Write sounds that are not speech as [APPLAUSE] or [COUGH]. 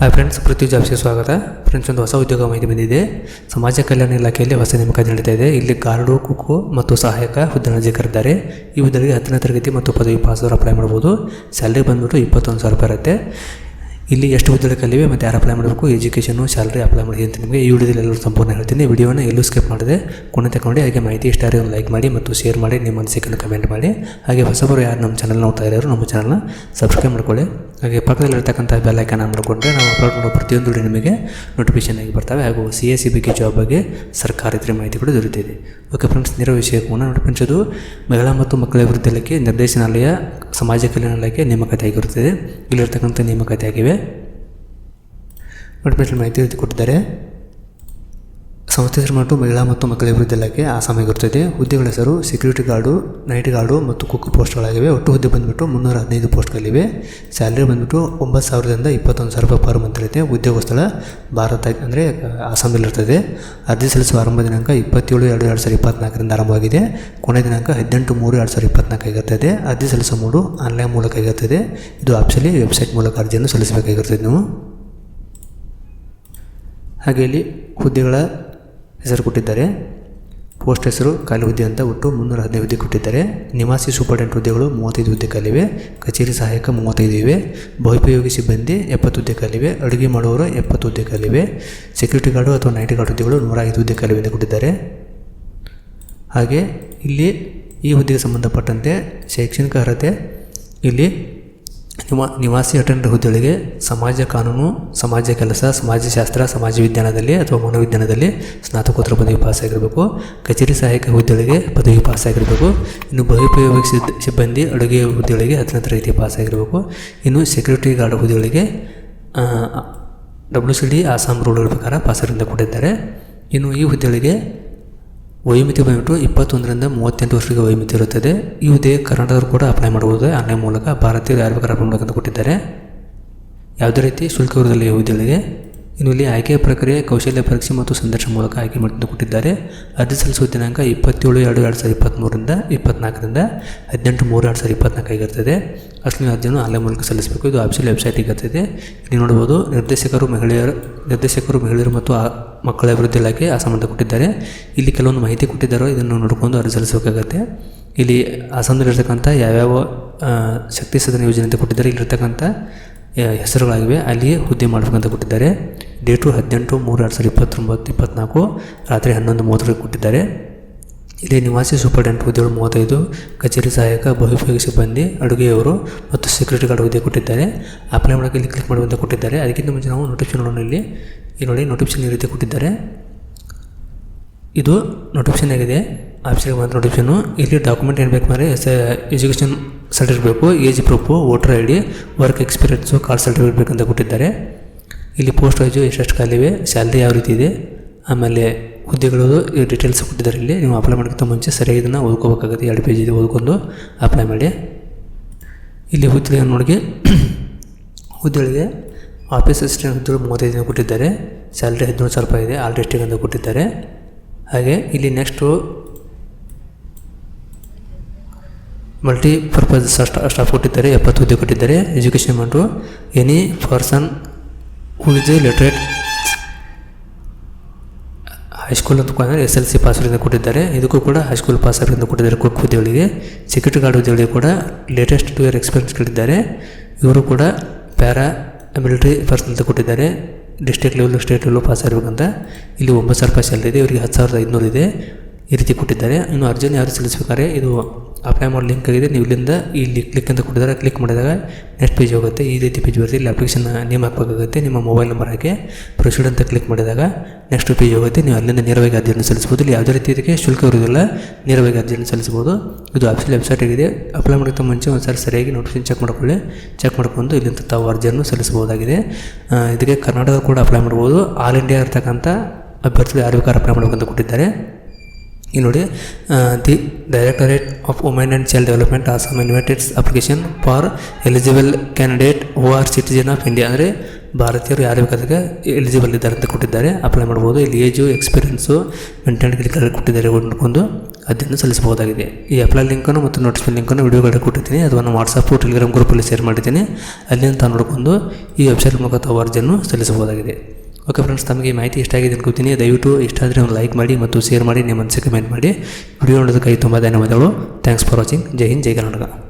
Hi friends ಪೃಥ್ವಿ ಜಾಬ್ಸ್ಗೆ ಸ್ವಾಗತ. Friends ಒಂದು ಹೊಸ ಉದ್ಯೋಗ ಮಾಹಿತಿ ಬಂದಿದೆ. ಸಮಾಜ ಕಲ್ಯಾಣ ಇಲಾಖೆಯಲ್ಲಿ ಹೊಸ ನೇಮಕಾತಿ ನಡೀತಾ ಇದೆ. ಇಲ್ಲಿ ಗಾರ್ಡು ಕುಕ್ಕು ಮತ್ತು ಸಹಾಯಕ ಹುದ್ದೆ ಅರ್ಜಿ ಕರೆದಿದ್ದಾರೆ. ಈ ಹುದ್ದೆಗೆ ಹತ್ತನೇ ತರಗತಿ ಮತ್ತು ಪದವಿ ಪಾಸವರು ಅಪ್ಲೈ ಮಾಡ್ಬೋದು ಸ್ಯಾಲ್ರಿ ಬಂದ್ಬಿಟ್ಟು ಇಪ್ಪತ್ತೊಂದು ಸಾವಿರ ರೂಪಾಯಿ ಇರುತ್ತೆ. ಇಲ್ಲಿ ಎಷ್ಟು ಹುದ್ದೆಗಳು ಕಲಿವೆ ಮತ್ತು ಯಾರು ಅಪ್ಲೈ ಮಾಡಬೇಕು? ಎಜುಕೇಷನು ಸ್ಯಾಲ್ರಿ ಅಪ್ಲೈ ಮಾಡಿ ಅಂತ ನಿಮಗೆ ಈ ವಿಡಿಯೋದಲ್ಲಿ ಎಲ್ಲರೂ ಸಂಪೂರ್ಣ ಹೇಳ್ತೀನಿ. ವಿಡಿಯೋನ ಎಲ್ಲೂ ಸ್ಕಿಪ್ ಮಾಡಿದೆ ಕೊನೆ ತಗೊಂಡು ಹಾಗೆ ಮಾಹಿತಿ ಇಷ್ಟ ಒಂದು ಲೈಕ್ ಮಾಡಿ ಮತ್ತು ಶೇರ್ ಮಾಡಿ, ನಿಮ್ಮ ಅನಿಸಿಕೆಯನ್ನು ಕಮೆಂಟ್ ಮಾಡಿ. ಹಾಗೆ ಹೊಸಬರು ಯಾರು ನಮ್ಮ ಚಾನಲ್ ನೋಡ್ತಾ ಇರೋರು ನಮ್ಮ ಚಾನಲ್ನ ಸಬ್ಸ್ಕ್ರೈಬ್ ಮಾಡ್ಕೊಳ್ಳಿ. ಹಾಗೆ ಪಕ್ಕದಲ್ಲಿರ್ತಕ್ಕಂಥ ಬೆಲ್ ಐಕಾನ್ ಆನ್ ಮಾಡಿಕೊಂಡ್ರೆ ನಾವು ಅಪ್ಲೋಡ್ ಮಾಡೋ ಪ್ರತಿಯೊಂದು ನಿಮಗೆ ನೋಟಿಫಿಕೇಶನ್ ಆಗಿ ಬರ್ತವೆ. ಹಾಗೂ ಸಿ ಎಸ್ ಸಿ ಬಗ್ಗೆ ಜಾಬ್ ಬಗ್ಗೆ ಸರ್ಕಾರೇತರ ಮಾಹಿತಿ ಕೂಡ ದೊರೆತಿದೆ ಓಕೆ ಫ್ರೆಂಡ್ಸ್ ನೇರ ವಿಷಯಕ್ಕೆ ನೋಡಿ ಫ್ರೆಂಡ್ಸ್ ಮಹಿಳಾ ಮತ್ತು ಮಕ್ಕಳ ಅಭಿವೃದ್ಧಿ ಇಲಾಖೆ ನಿರ್ದೇಶನಾಲಯ ಸಮಾಜ ಕಲ್ಯಾಣ ಇಲಾಖೆ ನೇಮಕಾತಿ ಆಗಿರುತ್ತದೆ ಇಲ್ಲಿರ್ತಕ್ಕಂಥ ನೇಮಕಾತಿ ಆಗಿವೆ ಮಾಹಿತಿ ಕೊಟ್ಟಿದ್ದಾರೆ ಸಂಸ್ಥೆ ಹೆಸರು ಮತ್ತು ಮಹಿಳಾ ಮತ್ತು ಮಕ್ಕಳ ಅಭಿವೃದ್ಧಿ ಇಲಾಖೆ ಆಸಾಮಿ ಆಗಿರುತ್ತದೆ ಹುದ್ದೆಗಳ ಹೆಸರು ಸೆಕ್ಯೂರಿಟಿ ಗಾರ್ಡು ನೈಟ್ ಗಾರ್ಡು ಮತ್ತು ಕುಕ್ ಪೋಸ್ಟ್ಗಳಾಗಿವೆ ಒಟ್ಟು ಹುದ್ದೆ ಬಂದುಬಿಟ್ಟು ಮುನ್ನೂರ ಹದಿನೈದು ಪೋಸ್ಟ್ಗಳಿವೆ ಸ್ಯಾಲ್ರಿ ಬಂದುಬಿಟ್ಟು ಒಂಬತ್ತು ಸಾವಿರದಿಂದ ಇಪ್ಪತ್ತೊಂದು ಸಾವಿರ ರೂಪಾಯಿ ಪರ್ ಮಂತ್ ಇರುತ್ತೆ. ಉದ್ಯೋಗ ಸ್ಥಳ ಭಾರತ ಅಂದರೆ ಆಸಾಮದಲ್ಲಿರ್ತದೆ ಅರ್ಜಿ ಸಲ್ಲಿಸುವ ಆರಂಭ ದಿನಾಂಕ ಇಪ್ಪತ್ತೇಳು ಎರಡು ಎರಡು ಸಾವಿರದ ಇಪ್ಪತ್ತ್ನಾಲ್ಕರಿಂದ ಆರಂಭವಾಗಿದೆ. ಕೊನೆ ದಿನಾಂಕ ಹದಿನೆಂಟು ಮೂರು ಎರಡು ಸಾವಿರದ ಇಪ್ಪತ್ನಾಲ್ಕು ಆಗಿರ್ತದೆ. ಅರ್ಜಿ ಸಲ್ಲಿಸುವ ಮೂಡು ಆನ್ಲೈನ್ ಮೂಲಕ ಆಗಿರ್ತದೆ. ಇದು ಆಪ್ಸಲ್ಲಿ ವೆಬ್ಸೈಟ್ ಮೂಲಕ ಅರ್ಜಿಯನ್ನು ಸಲ್ಲಿಸಬೇಕಾಗಿರ್ತದೆ ನೀವು. ಹಾಗೆ ಇಲ್ಲಿ ಹುದ್ದೆಗಳ ಹೆಸರು ಕೊಟ್ಟಿದ್ದಾರೆ. ಪೋಸ್ಟ್ ಹೆಸರು ಖಾಲಿ ಹುದ್ದೆ ಅಂತ ಒಟ್ಟು ಮುನ್ನೂರ ಹದಿನೈದು ಹುದ್ದೆ ಕೊಟ್ಟಿದ್ದಾರೆ. ನಿವಾಸಿ ಸೂಪರ್ಡೆಂಟ್ ಹುದ್ದೆಗಳು ಮೂವತ್ತೈದು ಹುದ್ದೆ ಖಾಲಿವೆ ಕಚೇರಿ ಸಹಾಯಕ ಮೂವತ್ತೈದು ಇವೆ. ಬಹುಪಯೋಗಿ ಸಿಬ್ಬಂದಿ ಎಪ್ಪತ್ತು ಹುದ್ದೆ ಖಾಲಿವೆ ಅಡುಗೆ ಮಾಡುವವರು ಎಪ್ಪತ್ತು ಹುದ್ದೆ ಖಾಲಿವೆ ಸೆಕ್ಯೂರಿಟಿ ಗಾರ್ಡು ಅಥವಾ ನೈಟ್ ಗಾರ್ಡ್ ಹುದ್ದೆಗಳು ನೂರ ಐದು ಹುದ್ದೆ ಖಾಲಿವೆ ಎಂದು ಕೊಟ್ಟಿದ್ದಾರೆ. ಹಾಗೆ ಇಲ್ಲಿ ಈ ಹುದ್ದೆಗೆ ಸಂಬಂಧಪಟ್ಟಂತೆ ಶೈಕ್ಷಣಿಕ ಅರ್ಹತೆ ಇಲ್ಲಿ ನಿವಾ ನಿವಾಸಿ ಅಟೆಂಡರ್ ಹುದ್ದೆಗಳಿಗೆ ಸಮಾಜ ಕಾನೂನು, ಸಮಾಜ ಕೆಲಸ ಸಮಾಜಶಾಸ್ತ್ರ ಸಮಾಜ ವಿಜ್ಞಾನದಲ್ಲಿ ಅಥವಾ ಮನೋವಿಜ್ಞಾನದಲ್ಲಿ ಸ್ನಾತಕೋತ್ತರ ಪದವಿ ಪಾಸಾಗಿರಬೇಕು. ಕಚೇರಿ ಸಹಾಯಕ ಹುದ್ದೆಗಳಿಗೆ ಪದವಿ ಪಾಸಾಗಿರಬೇಕು. ಇನ್ನು ಬಹುಪಯೋಗಿ ಸಿಬ್ಬಂದಿ ಅಡುಗೆ ಹುದ್ದೆಗಳಿಗೆ ಹತ್ತನೇ ತರಗತಿ ಪಾಸಾಗಿರಬೇಕು. ಇನ್ನು ಸೆಕ್ಯೂರಿಟಿ ಗಾರ್ಡ್ ಹುದ್ದೆಗಳಿಗೆ ಡಬ್ಲ್ಯೂ ಸಿ ಡಿ ಆಸಾಮ್ ರೂಲ್ಗಳ ಪ್ರಕಾರ ಪಾಸರಿಂದ ಕೊಟ್ಟಿದ್ದಾರೆ. ಇನ್ನು ಈ ಹುದ್ದೆಗಳಿಗೆ ವಯೋಮಿತಿ ಬಂದ್ಬಿಟ್ಟು ಇಪ್ಪತ್ತೊಂದರಿಂದ ಮೂವತ್ತೆಂಟು ವರ್ಷಕ್ಕೆ ವಯೋಮಿತಿ ಇರುತ್ತದೆ. ಹುದ್ದೆಗೆ ಕರ್ನಾಟಕದವರು ಕೂಡ ಅಪ್ಲೈ ಮಾಡಬಹುದು ಆನ್ಲೈನ್ ಮೂಲಕ ಭಾರತೀಯರು ಯಾರು ಬೇಕಾದ್ರೂ ಅಪ್ಲೈ ಮಾಡಬೇಕಂತ ಕೊಟ್ಟಿದ್ದಾರೆ. ಯಾವುದೇ ರೀತಿ ಶುಲ್ಕ ಇರುವುದಿಲ್ಲ ಈ ಹುದ್ದೆಗಳಿಗೆ ಇನ್ನು ಇಲ್ಲಿ ಆಯ್ಕೆ ಪ್ರಕ್ರಿಯೆ, ಕೌಶಲ್ಯ ಪರೀಕ್ಷೆ ಮತ್ತು ಸಂದರ್ಶನ ಮೂಲಕ ಆಯ್ಕೆ ಮಾಡಿ ಕೊಟ್ಟಿದ್ದಾರೆ. ಅರ್ಜಿ ಸಲ್ಲಿಸುವ ದಿನಾಂಕ ಇಪ್ಪತ್ತೇಳು ಎರಡು ಎರಡು ಸಾವಿರದ ಇಪ್ಪತ್ತ್ಮೂರರಿಂದ ಇಪ್ಪತ್ನಾಲ್ಕರಿಂದ ಹದಿನೆಂಟು ಮೂರು ಎರಡು ಸಾವಿರದ ಇಪ್ಪತ್ನಾಲ್ಕಾಗಿರ್ತದೆ ಅಸಲಿ ಅರ್ಜಿಯನ್ನು ಆನ್ಲೈನ್ ಮೂಲಕ ಸಲ್ಲಿಸಬೇಕು. ಇದು ಆಫೀಸಿಯಲ್ ವೆಬ್ಸೈಟ್ ಇರ್ತದೆ. ಇಲ್ಲಿ ನೋಡ್ಬೋದು ನಿರ್ದೇಶಕರು, ಮಹಿಳೆಯರು ನಿರ್ದೇಶಕರು, ಮಹಿಳೆಯರು ಮತ್ತು ಆ ಮಕ್ಕಳ ಅಭಿವೃದ್ಧಿ ಇಲಾಖೆ ಆ ಕೊಟ್ಟಿದ್ದಾರೆ. ಇಲ್ಲಿ ಕೆಲವೊಂದು ಮಾಹಿತಿ ಕೊಟ್ಟಿದ್ದಾರೋ. ಇದನ್ನು ನೋಡಿಕೊಂಡು ಅರ್ಜಿ ಸಲ್ಲಿಸಬೇಕಾಗತ್ತೆ. ಇಲ್ಲಿ ಅಸ್ಸಾಂನಲ್ಲಿರ್ತಕ್ಕಂಥ ಯಾವ್ಯಾವ ಶಕ್ತಿ ಸದನ ಯೋಜನೆ ಅಂತ ಕೊಟ್ಟಿದ್ದಾರೆ. ಇಲ್ಲಿರ್ತಕ್ಕಂಥ ಹೆಸರುಗಳಾಗಿವೆ. ಅಲ್ಲಿಯೇ ಹುದ್ದೆ ಮಾಡಬೇಕಂತ ಕೊಟ್ಟಿದ್ದಾರೆ. ಡೇಟು ಹದಿನೆಂಟು, ಮೂರು ಎರಡು ಸಾವಿರದ ಇಪ್ಪತ್ತೊಂಬತ್ತು, ಇಪ್ಪತ್ನಾಲ್ಕು, ರಾತ್ರಿ ಹನ್ನೊಂದು, ಮೂವತ್ತರಲ್ಲಿ ಕೊಟ್ಟಿದ್ದಾರೆ. ಇಲ್ಲಿ ನಿವಾಸಿ ಸೂಪರ್ಡೆಂಟ್ ಹುದ್ದೆಗಳು ಮೂವತ್ತೈದು, ಕಚೇರಿ ಸಹಾಯಕ ಬಹುಪಯೋಗಿ ಸಿಬ್ಬಂದಿ ಅಡುಗೆಯವರು ಮತ್ತು ಸೆಕ್ಯೂರಿಟಿ ಗಾರ್ಡ್ ಹುದ್ದೆ ಕೊಟ್ಟಿದ್ದಾರೆ. ಅಪ್ಲೈ ಮಾಡೋಕ್ಕೆ ಇಲ್ಲಿ ಕ್ಲಿಕ್ ಮಾಡುವಂತ ಕೊಟ್ಟಿದ್ದಾರೆ. ಅದಕ್ಕಿಂತ ಮುಂಚೆ ನಾವು ನೋಟಿಫಿಕೇಶನ್ ನೋಡೋಣ ಇಲ್ಲಿ. ಇಲ್ಲಿ ನೋಡಿ ನೋಟಿಫಿಕೇಶನ್ ಈ ರೀತಿ ಕೊಟ್ಟಿದ್ದಾರೆ. ಇದು ನೋಟಿಫಿಕೇಶನ್ ಆಗಿದೆ. ಆಫೀಸಿಗೆ ಬಂದ ನೋಟಿಫಿಕೇಶನು ಇಲ್ಲಿ ಡಾಕ್ಯುಮೆಂಟ್ ಏನು ಬೇಕು ಅಂದರೆ ಎಸ್ ಎಜುಕೇಷನ್ ಸರ್ಟಿಫಿಕೇಟ್ ಬೇಕು age proof voter I D work experience card certificate ಬೇಕಂತ ಕೊಟ್ಟಿದ್ದಾರೆ. ಇಲ್ಲಿ ಪೋಸ್ಟ್ ವೈಸು ಎಷ್ಟೆಷ್ಟು ಖಾಲಿವೆ ಸ್ಯಾಲ್ರಿ ಯಾವ ರೀತಿ ಇದೆ, ಆಮೇಲೆ ಹುದ್ದೆಗಳು ಡೀಟೇಲ್ಸ್ ಕೊಟ್ಟಿದ್ದಾರೆ ಇಲ್ಲಿ. ನೀವು ಅಪ್ಲೈ ಮಾಡೋಕ್ಕಿಂತ ಮುಂಚೆ ಸರಿಯಾಗಿ ಇದನ್ನು ಓದ್ಕೋಬೇಕಾಗುತ್ತೆ. ಎರಡು ಪೇಜ್ ಇದೆ, ಓದ್ಕೊಂಡು ಅಪ್ಲೈ ಮಾಡಿ. ಇಲ್ಲಿ ಹುದ್ದೆಗಳ ನೋಡಿ [COUGHS] ಹುದ್ದೆಗಳಿಗೆ ಆಫೀಸ್ ಅಸಿಸ್ಟೆಂಟ್ ಹುದ್ದೆಗಳು ಮೂವತ್ತೈದು ದಿನ ಕೊಟ್ಟಿದ್ದಾರೆ. ಸ್ಯಾಲ್ರಿ ಹದಿನೇಳು ಸಾವಿರ ರೂಪಾಯಿ ಇದೆ ಆಲ್ ಡಿಸ್ಟಿಕ್ ಅಂತ ಕೊಟ್ಟಿದ್ದಾರೆ. ಹಾಗೆ ಇಲ್ಲಿ ನೆಕ್ಸ್ಟು ಮಲ್ಟಿ ಪರ್ಪಸ್ ಸ್ಟಾಫ್ ಕೊಟ್ಟಿದ್ದಾರೆ, ಎಪ್ಪತ್ತು ಹುದ್ದೆ ಕೊಟ್ಟಿದ್ದಾರೆ. ಎಜುಕೇಷನ್ ಮಾಡು any person who is a literate high school ಅಂತ ಅಂದರೆ ಎಸ್ ಎಲ್ ಸಿ ಪಾಸರಿಂದ ಕೊಟ್ಟಿದ್ದಾರೆ. ಇದಕ್ಕೂ ಕೂಡ ಹೈಸ್ಕೂಲ್ ಪಾಸ್ವರ್ಡಿಂದ ಕೊಟ್ಟಿದ್ದಾರೆ ಕುಕ್ ಹುದ್ದೆಗಳಿಗೆ ಸೆಕ್ಯೂರಿಟಿ ಗಾರ್ಡ್ ಹುದ್ದೆಗಳಿಗೆ ಕೂಡ ಲೇಟೆಸ್ಟ್ ಟು ಇಯರ್ ಎಕ್ಸ್ಪೀರಿಯನ್ಸ್ ಕೇಳಿದ್ದಾರೆ. ಇವರು ಕೂಡ ಪ್ಯಾರಾ ಮಿಲಿಟರಿ ಪರ್ಸನ್ ಅಂತ ಕೊಟ್ಟಿದ್ದಾರೆ. District level state level pass ಆಗಿರ್ಬೇಕಂತ ಇಲ್ಲಿ ಒಂಬತ್ತು ಸಾವಿರ ರೂಪಾಯಿ ಸ್ಯಾಲ್ರಿ ಇದೆ. ಇವರಿಗೆ ಹತ್ತು ಸಾವಿರದ ಐದುನೂರು ಇದೆ. ಈ ರೀತಿ ಕೊಟ್ಟಿದ್ದಾರೆ. ಇನ್ನು ಅರ್ಜಿಯನ್ನು ಯಾರು ಸಲ್ಲಿಸಬೇಕಾದ್ರೆ ಇದು ಅಪ್ಲೈ ಮಾಡೋ ಲಿಂಕ್ ಆಗಿದೆ. ನೀವು ಇಲ್ಲಿಂದ ಇಲ್ಲಿ ಕ್ಲಿಕ್ ಅಂತ ಕೊಟ್ಟಿದ್ದಾರೆ. ಕ್ಲಿಕ್ ಮಾಡಿದಾಗ ನೆಕ್ಸ್ಟ್ ಪೇಜ್ ಹೋಗುತ್ತೆ. ಈ ರೀತಿ ಪೇಜ್ ಬರುತ್ತೆ ಇಲ್ಲಿ ಅಪ್ಲಿಕೇಶನ್ ನೇಮ್ ಹಾಕಬೇಕಾಗುತ್ತೆ. ನಿಮ್ಮ ಮೊಬೈಲ್ ನಂಬರ್ ಹಾಕಿ ಪ್ರೊಸೀಡ್ ಅಂತ ಕ್ಲಿಕ್ ಮಾಡಿದಾಗ ನೆಕ್ಸ್ಟ್ ಪೇಜ್ ಹೋಗುತ್ತೆ. ನೀವು ಅಲ್ಲಿಂದ ನೇರವಾಗಿ ಅರ್ಜಿಯನ್ನು ಸಲ್ಲಿಸ್ಬೋದು ಇಲ್ಲಿ ಯಾವುದೇ ರೀತಿ ಇದಕ್ಕೆ ಶುಲ್ಕ ಇರುವುದಿಲ್ಲ. ನೇರವಾಗಿ ಅರ್ಜಿಯನ್ನು ಸಲ್ಲಿಸ್ಬೋದು ಇದು ಆಫೀಸಿಯಲ್ ವೆಬ್ಸೈಟ್ ಆಗಿದೆ. ಅಪ್ಲೈ ಮಾಡೋಕ್ಕೆ ಮುಂಚೆ ಒಂದು ಸಾರಿ ಸರಿಯಾಗಿ ನೋಟಿಫಿಕೇಶನ್ ಚೆಕ್ ಮಾಡ್ಕೊಳ್ಳಿ. ಚೆಕ್ ಮಾಡ್ಕೊಂಡು ಇಲ್ಲಿಂದ ತಾವು ಅರ್ಜಿಯನ್ನು ಸಲ್ಲಿಸಬಹುದಾಗಿದೆ. ಇದಕ್ಕೆ ಕರ್ನಾಟಕ ಕೂಡ ಅಪ್ಲೈ ಮಾಡ್ಬೋದು ಆಲ್ ಇಂಡಿಯಾ ಇರ್ತಕ್ಕಂಥ ಅಭ್ಯರ್ಥಿಗಳು ಯಾರು ಬೇಕಾದ್ರೂ ಅಪ್ಲೈ ಮಾಡಬೇಕಂತ ಕೊಟ್ಟಿದ್ದಾರೆ. ಇಲ್ಲಿ ನೋಡಿ the directorate of women and child development Assam invites application for eligible candidate O R citizen of India ಅಂದರೆ ಭಾರತೀಯರು ಯಾರು ಬೇಕಾದಾಗ ಎಲಿಜಿಬಲ್ ಇದ್ದಾರೆ ಅಂತ ಕೊಟ್ಟಿದ್ದಾರೆ. ಅಪ್ಲೈ ಮಾಡ್ಬೋದು ಇಲ್ಲಿ ಏಜು ಎಕ್ಸ್ಪೀರಿಯನ್ಸು ಮೆಂಟಾಲಿಟಿ ಕಲರ್ ಕೊಟ್ಟಿದ್ದಾರೆ ಒಂದು ಅದನ್ನು ಸಲ್ಲಿಸಬಹುದಾಗಿದೆ. ಈ ಅಪ್ಲೈ ಲಿಂಕನ್ನು ಮತ್ತು ನೋಟಿಸ್ಮೆಂಟ್ ಲಿಂಕನ್ನು ವಿಡಿಯೋಗಳಲ್ಲಿ ಕೊಟ್ಟಿದ್ದೀನಿ. ಅದನ್ನು ವಾಟ್ಸಪ್ಪು ಟೆಲಿಗ್ರಾಮ್ ಗ್ರೂಪಲ್ಲಿ ಶೇರ್ ಮಾಡಿದ್ದೀನಿ. ಅಲ್ಲಿಂದ ನೋಡಿಕೊಂಡು ಈ ವೆಬ್ಸೈಟ್ ಮೂಲಕ ಅರ್ಜಿಯನ್ನು ಸಲ್ಲಿಸಬಹುದಾಗಿದೆ. ಓಕೆ ಫ್ರೆಂಡ್ಸ್ ತಮಗೆ ಮಾಹಿತಿ ಇಷ್ಟ ಆಗಿದೆ ಅನ್ಕೋತೀನಿ. ದಯವಿಟ್ಟು ಇಷ್ಟ ಆದರೆ ಒಂದು ಲೈಕ್ ಮಾಡಿ ಮತ್ತು ಶೇರ್ ಮಾಡಿ, ನಿಮ್ಮ ಮನಸ್ಸಿಗೆ ಕಮೆಂಟ್ ಮಾಡಿ. ವಿಡಿಯೋ ನೋಡೋದಕ್ಕಾಗಿ ತುಂಬ ಧನ್ಯವಾದಗಳು. Thanks for watching Jai Hind, Jai Karnataka.